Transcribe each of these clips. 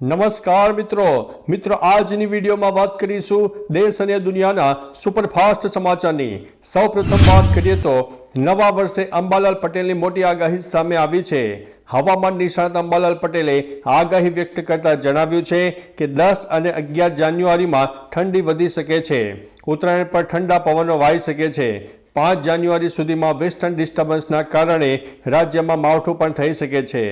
નમસ્કાર મિત્રો. મિત્રો, આજની વિડીયોમાં વાત કરીશું દેશ અને દુનિયાના સુપરફાસ્ટ સમાચારની. સૌપ્રથમ વાત કરીએ તો, નવા વર્ષે અંબાલાલ પટેલની મોટી આગાહી સામે આવી છે. હવામાન નિષ્ણાત અંબાલાલ પટેલે આગાહી વ્યક્ત કરતા જણાવ્યું છે કે દસ અને અગિયાર જાન્યુઆરીમાં ઠંડી વધી શકે છે. ઉત્તરાયણ પર ઠંડા પવનો વાઈ શકે છે. પાંચ જાન્યુઆરી સુધીમાં વેસ્ટર્ન ડિસ્ટર્બન્સના કારણે રાજ્યમાં માવઠું પણ થઈ શકે છે.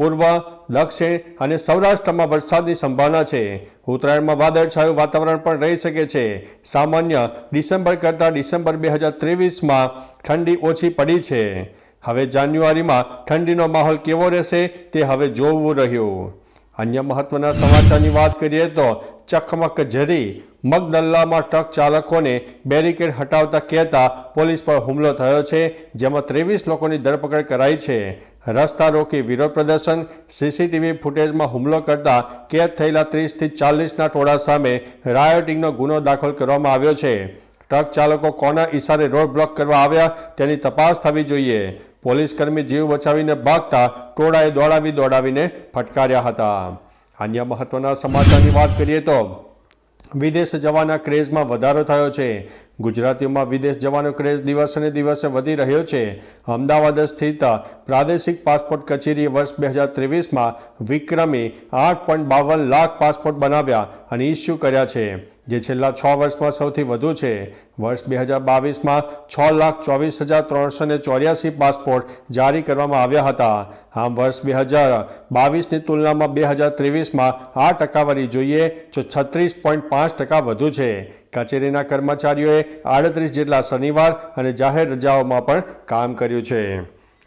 પૂર્વ, દક્ષિણ અને સૌરાષ્ટ્રમાં વરસાદની સંભાવના છે. ઉત્તરાયણમાં વાદળછાયું વાતાવરણ પણ રહી શકે છે. સામાન્ય ડિસેમ્બર કરતાં ડિસેમ્બર બે હજાર ત્રેવીસમાં ઠંડી ઓછી પડી છે. હવે જાન્યુઆરીમાં ઠંડીનો માહોલ કેવો રહેશે તે હવે જોવું રહ્યું. અન્ય મહત્વના સમાચારની વાત કરીએ તો ચકમક ઝરી મગદલ્લામાં ટ્રક ચાલકોને બેરિકેડ હટાવતા કહેતા પોલીસ પર હુમલો થયો છે, જેમાં ત્રેવીસ લોકોની ધરપકડ કરાઈ છે. રસ્તા રોકી વિરોધ પ્રદર્શન, સીસીટીવી ફૂટેજમાં હુમલો કરતા કેદ થયેલા ત્રીસથી ચાલીસના ટોળા સામે રાયોટિંગનો ગુનો દાખલ કરવામાં આવ્યો છે. ટ્રક ચાલકો કોના ઇશારે રોડ બ્લોક કરવા આવ્યા તેની તપાસ થવી જોઈએ. પોલીસ કર્મી જીવ બચાવીને ભાગતા ટોળાએ દોડાવી દોડાવીને ફટકાર્યા હતા. અન્ય મહત્વના સમાચારની વાત કરીએ તો વિદેશ જવાના ક્રેઝમાં વધારો થયો છે. ગુજરાતીઓમાં વિદેશ જવાનો ક્રેઝ દિવસે દિવસે વધી રહ્યો છે. અમદાવાદ સ્થિત પ્રાદેશિક પાસપોર્ટ કચેરીએ વર્ષ બે હજાર ત્રેવીસમાં વિક્રમી આઠ પોઈન્ટ બાવન લાખ પાસપોર્ટ બનાવ્યા અને ઇસ્યુ કર્યા છે, જે છેલ્લા છ વર્ષમાં સૌથી વધુ છે. વર્ષ બે હજાર બાવીસમાં છ લાખ ચોવીસ હજાર ત્રણસો ને ચોર્યાસી પાસપોર્ટ જારી કરવામાં આવ્યા હતા. આમ વર્ષ બે હજાર બાવીસની તુલનામાં બે હજાર ત્રેવીસમાં આ ટકાવારી જોઈએ તો છત્રીસ પોઈન્ટ પાંચ ટકા વધુ છે. કચેરીના કર્મચારીઓએ આડત્રીસ જેટલા શનિવાર અને જાહેર રજાઓમાં પણ કામ કર્યું છે.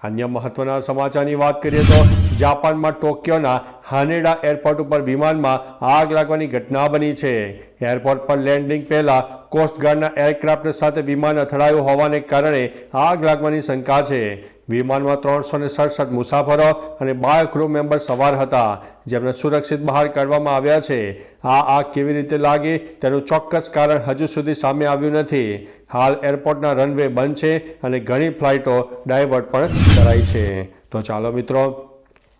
અન્ય મહત્વના સમાચારની વાત કરીએ તો જાપાનમાં ટોક્યોના હાનેડા એરપોર્ટ ઉપર વિમાનમાં આગ લાગવાની ઘટના બની છે. એરપોર્ટ પર લેન્ડિંગ પહેલા કોસ્ટગાર્ડના એરક્રાફ્ટ સાથે વિમાન અથડાયું હોવાને કારણે આગ લાગવાની શંકા છે. વિમાનમાં ત્રણસો ને સડસઠ મુસાફરો અને બાર ક્રૂ મેમ્બર સવાર હતા. જેમને સુરક્ષિત બહાર કાઢવામાં આવ્યા છે. આ આગ કેવી રીતે લાગી તેનું ચોક્કસ કારણ હજુ સુધી સામે આવ્યું નથી. હાલ એરપોર્ટના રનવે બંધ છે અને ઘણી ફ્લાઇટો ડાયવર્ટ પણ કરાઈ છે. તો ચાલો મિત્રો